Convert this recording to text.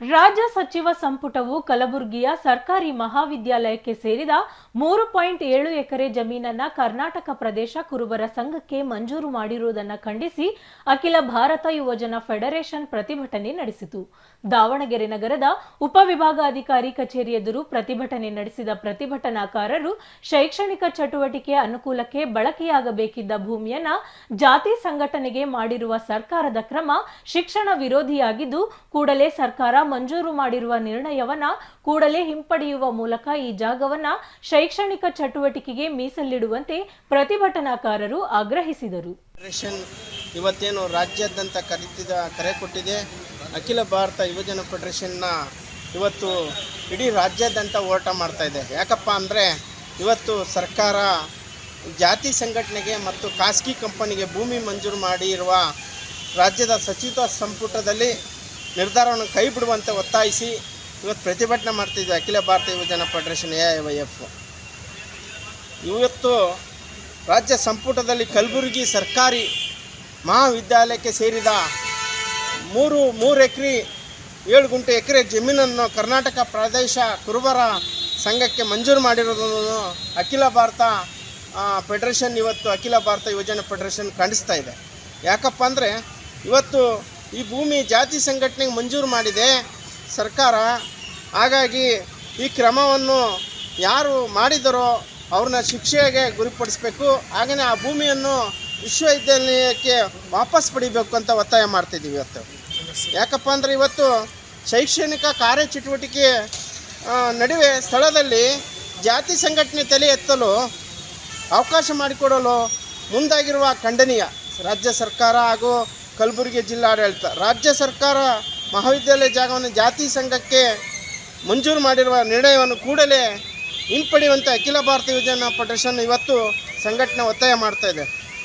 ರಾಜ್ಯ ಸಚಿವ ಸಂಪುಟವು ಕಲಬುರಗಿಯ ಸರ್ಕಾರಿ ಮಹಾವಿದ್ಯಾಲಯಕ್ಕೆ ಸೇರಿದ ಮೂರು ಪಾಯಿಂಟ್ ಏಳು ಎಕರೆ ಜಮೀನನ್ನ ಕರ್ನಾಟಕ ಪ್ರದೇಶ ಕುರುಬರ ಸಂಘಕ್ಕೆ ಮಂಜೂರು ಮಾಡಿರುವುದನ್ನು ಖಂಡಿಸಿ ಅಖಿಲ ಭಾರತ ಯುವಜನ ಫೆಡರೇಷನ್ ಪ್ರತಿಭಟನೆ ನಡೆಸಿತು. ದಾವಣಗೆರೆ ನಗರದ ಉಪವಿಭಾಗಾಧಿಕಾರಿ ಕಚೇರಿ ಎದುರು ಪ್ರತಿಭಟನೆ ನಡೆಸಿದ ಪ್ರತಿಭಟನಾಕಾರರು ಶೈಕ್ಷಣಿಕ ಚಟುವಟಿಕೆ ಅನುಕೂಲಕ್ಕೆ ಬಳಕೆಯಾಗಬೇಕಿದ್ದ ಭೂಮಿಯನ್ನ ಜಾತಿ ಸಂಘಟನೆಗೆ ಮಾಡಿರುವ ಸರ್ಕಾರದ ಕ್ರಮ ಶಿಕ್ಷಣ ವಿರೋಧಿಯಾಗಿದ್ದು, ಕೂಡಲೇ ಸರ್ಕಾರ ಮಂಜೂರು ಮಾಡಿರುವ ನಿರ್ಣಯವನ್ನ ಕೂಡಲೇ ಹಿಂಪಡೆಯುವ ಮೂಲಕ ಈ ಜಾಗವನ್ನ ಶೈಕ್ಷಣಿಕ ಚಟುವಟಿಕೆಗೆ ಮೀಸಲಿಡುವಂತೆ ಪ್ರತಿಭಟನಾಕಾರರು ಆಗ್ರಹಿಸಿದರು. ಇವತ್ತೇನು ರಾಜ್ಯಾದ್ಯಂತ ಕರೀತಿದ, ಕರೆ ಕೊಟ್ಟಿದೆ. ಅಖಿಲ ಭಾರತ ಯುವಜನ ಫೆಡರೇಷನ್ನ ಇವತ್ತು ಇಡೀ ರಾಜ್ಯಾದ್ಯಂತ ಹೋರಾಟ ಮಾಡ್ತಾ ಇದೆ. ಯಾಕಪ್ಪ ಅಂದರೆ ಇವತ್ತು ಸರ್ಕಾರ ಜಾತಿ ಸಂಘಟನೆಗೆ ಮತ್ತು ಖಾಸಗಿ ಕಂಪನಿಗೆ ಭೂಮಿ ಮಂಜೂರು ಮಾಡಿರುವ ರಾಜ್ಯದ ಸಚಿವ ಸಂಪುಟದಲ್ಲಿ ನಿರ್ಧಾರವನ್ನು ಕೈ ಬಿಡುವಂತೆ ಒತ್ತಾಯಿಸಿ ಇವತ್ತು ಪ್ರತಿಭಟನೆ ಮಾಡ್ತಿದ್ವಿ Akhila Bharata Yuvajana federation A I Y F ಇವತ್ತು ರಾಜ್ಯ ಸಂಪುಟದಲ್ಲಿ ಕಲಬುರಗಿ ಸರ್ಕಾರಿ ಮಹಾವಿದ್ಯಾಲಯಕ್ಕೆ ಸೇರಿದ ಮೂರು ಮೂರು ಎಕರೆ, ಏಳು ಗುಂಟೆ ಎಕರೆ ಜಮೀನನ್ನು ಕರ್ನಾಟಕ ಪ್ರದೇಶ ಕುರುಬರ ಸಂಘಕ್ಕೆ ಮಂಜೂರು ಮಾಡಿರೋದನ್ನು ಅಖಿಲ ಭಾರತ ಫೆಡರೇಷನ್ ಇವತ್ತು ಅಖಿಲ ಭಾರತ ಯುವಜನ ಫೆಡರೇಷನ್ ಖಂಡಿಸ್ತಾ ಇದೆ. ಯಾಕಪ್ಪ ಅಂದರೆ ಇವತ್ತು ಈ ಭೂಮಿ ಜಾತಿ ಸಂಘಟನೆಗೆ ಮಂಜೂರು ಮಾಡಿದೆ ಸರ್ಕಾರ. ಹಾಗಾಗಿ ಈ ಕ್ರಮವನ್ನು ಯಾರು ಮಾಡಿದರೋ ಅವ್ರನ್ನ ಶಿಕ್ಷೆಗೆ ಗುರಿಪಡಿಸಬೇಕು. ಹಾಗೆಯೇ ಆ ಭೂಮಿಯನ್ನು ವಿಶ್ವವಿದ್ಯಾಲಯಕ್ಕೆ ವಾಪಸ್ ಪಡಿಬೇಕು ಅಂತ ಒತ್ತಾಯ ಮಾಡ್ತಿದ್ದೀವಿ ಇವತ್ತು. ಯಾಕಪ್ಪ ಅಂದರೆ ಇವತ್ತು ಶೈಕ್ಷಣಿಕ ಕಾರ್ಯಚಟುವಟಿಕೆ ನಡುವೆ ಸ್ಥಳದಲ್ಲಿ ಜಾತಿ ಸಂಘಟನೆ ತಲೆ ಎತ್ತಲು ಅವಕಾಶ ಮಾಡಿಕೊಡಲು ಮುಂದಾಗಿರುವ ಖಂಡನೀಯ. ರಾಜ್ಯ ಸರ್ಕಾರ ಹಾಗೂ ಕಲಬುರಗಿ ಜಿಲ್ಲಾಡಳಿತ. ರಾಜ್ಯ ಸರ್ಕಾರ ಮಹಾವಿದ್ಯಾಲಯ ಜಾಗವನ್ನು ಜಾತಿ ಸಂಘಕ್ಕೆ ಮಂಜೂರು ಮಾಡಿರುವ ನಿರ್ಣಯವನ್ನು ಕೂಡಲೇ ಹಿಂಪಡೆಯುವಂತೆ ಅಖಿಲ ಭಾರತ ಯೋಜನಾ ಫೆಡರೇಷನ್ ಇವತ್ತು ಸಂಘಟನೆ ಒತ್ತಾಯ ಮಾಡ್ತಾ ಇದೆ.